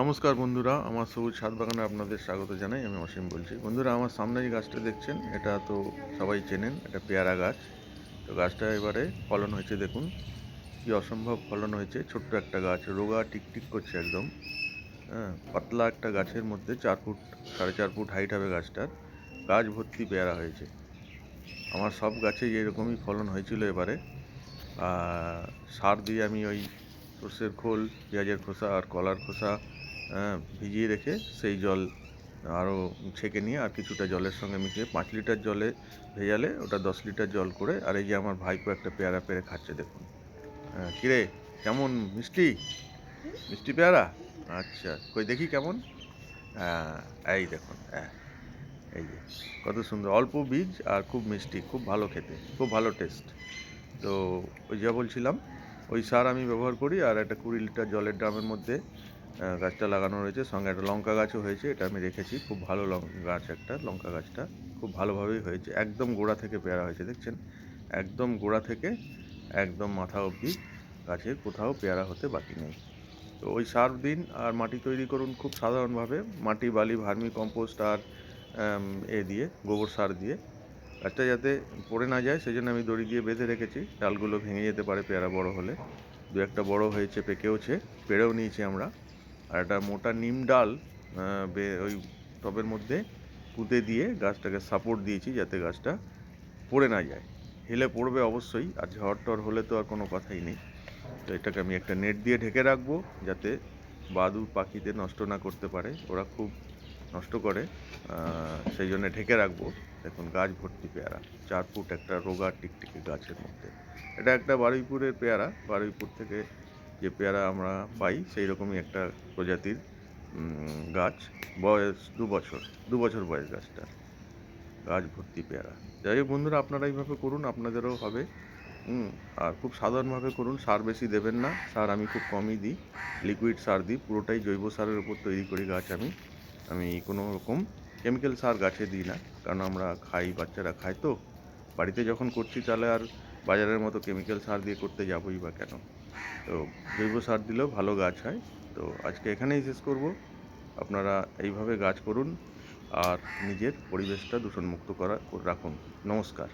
নমস্কার বন্ধুরা, আমার সবুজ ছাদ বাগানে আপনাদের স্বাগত জানাই, আমি অসীম বলছি। বন্ধুরা, আমার সামনে যে গাছটা দেখছেন, এটা তো সবাই চেনেন, এটা পেয়ারা গাছ। তো গাছটা এবারে ফলন হয়েছে, দেখুন, কি অসম্ভব ফলন হয়েছে। ছোট্ট একটা গাছ, রোগা টিকটিক করছে একদম। হ্যাঁ পাতলা একটা গাছের মধ্যে চার ফুট, সাড়ে চার ফুট হাইট হবে গাছটার। গাছ ভর্তি পেয়ারা হয়েছে। আমার সব গাছে এরকমই ফলন হয়েছিল এবারে। সার দিয়ে আমি ওই সর্ষের খোল, পেঁয়াজের খোসা আর কলার খোসা ভিজিয়ে রেখে সেই জল আরও ছেঁকে নিয়ে আর কিছুটা জলের সঙ্গে মিশিয়ে পাঁচ লিটার জলে ভেজালে ওটা দশ লিটার জল করে আর এই যে আমার ভাইপো একটা পেয়ারা পেরে খাচ্ছে দেখুন। আহ, কিরে কেমন মিষ্টি? মিষ্টি পেয়ারা? আচ্ছা কই দেখি কেমন? হ্যাঁ এই দেখুন হ্যাঁ এই যে কত সুন্দর অল্প বীজ আর খুব মিষ্টি খুব ভালো খেতে খুব ভালো টেস্ট। তো ওই যা বলছিলাম ওই সার আমি ব্যবহার করি আর একটা কুড়ি লিটার জলের ড্রামের মধ্যে গাছটা লাগানো রয়েছে। সঙ্গে একটা লঙ্কা গাছও হয়েছে, এটা আমি রেখেছি খুব ভালো গাছ একটা, লঙ্কা গাছটা। খুব ভালোভাবেই হয়েছে। একদম গোড়া থেকে পেয়ারা হয়েছে, দেখছেন? একদম গোড়া থেকে একদম মাথা অবধি গাছের কোথাও পেয়ারা হতে বাকি নেই। তো ওই সার দিন আর মাটি তৈরি করুন খুব সাধারণভাবে। মাটি, বালি, ভার্মি, কম্পোস্ট আর এ দিয়ে, গোবর সার দিয়ে। গাছটা যাতে পড়ে না যায়, সেজন্য আমি দড়ি দিয়ে বেঁধে রেখেছি। ডালগুলো ভেঙে যেতে পারে পেয়ারা বড় হলে। দু একটা বড় হয়েছে, পেকেওছে, পেড়েও নিয়েছি আমরা। আর একটা মোটা নিম ডাল ওই টবের মধ্যে পুঁতে দিয়ে গাছটাকে সাপোর্ট দিয়েছি যাতে গাছটা পড়ে না যায়। হেলে পড়বে অবশ্যই, আর ঝড় টর হলে তো আর কোনো কথাই নেই। তো এটাকে আমি একটা নেট দিয়ে ঢেকে রাখব যাতে বাদুর পাখিতে নষ্ট না করতে পারে, ওরা খুব নষ্ট করে। সেই জন্য ঢেকে রাখব। দেখুন, গাছ ভর্তি পেয়ারা, চার ফুট একটা রোগা টিকটিকি গাছের মধ্যে। এটা একটা বারুইপুরের পেয়ারা, বারুইপুর থেকে যে পেয়ারা আমরা পাই, সেই রকমই একটা প্রজাতির গাছ। বয়স দু বছর দু বছর বয়স গাছটা। গাছ ভর্তি পেয়ারা। যাই হোক বন্ধুরা, আপনারা এইভাবে করুন, আপনাদেরও হবে। আর খুব সাধারণভাবে করুন, সার বেশি দেবেন না। সার আমি খুব কমই দিই। লিকুইড সার দিই, পুরোটাই জৈব সারের উপর তৈরি করি গাছ আমি। আমি কোনো রকম কেমিক্যাল সার গাছে দিই না, কারণ আমরা খাই, বাচ্চারা খায় তো। বাড়িতে যখন করছি তাহলে আর বাজারের মতো কেমিক্যাল সার দিয়ে করতে যাবোই বা কেন? তো জৈব সার দিলেও ভালো গাছ হয়। তো আজকে এখানেই শেষ করব। আপনারা এইভাবে গাছ করুন আর নিজের পরিবেশটা দূষণমুক্ত করা, রাখুন। নমস্কার।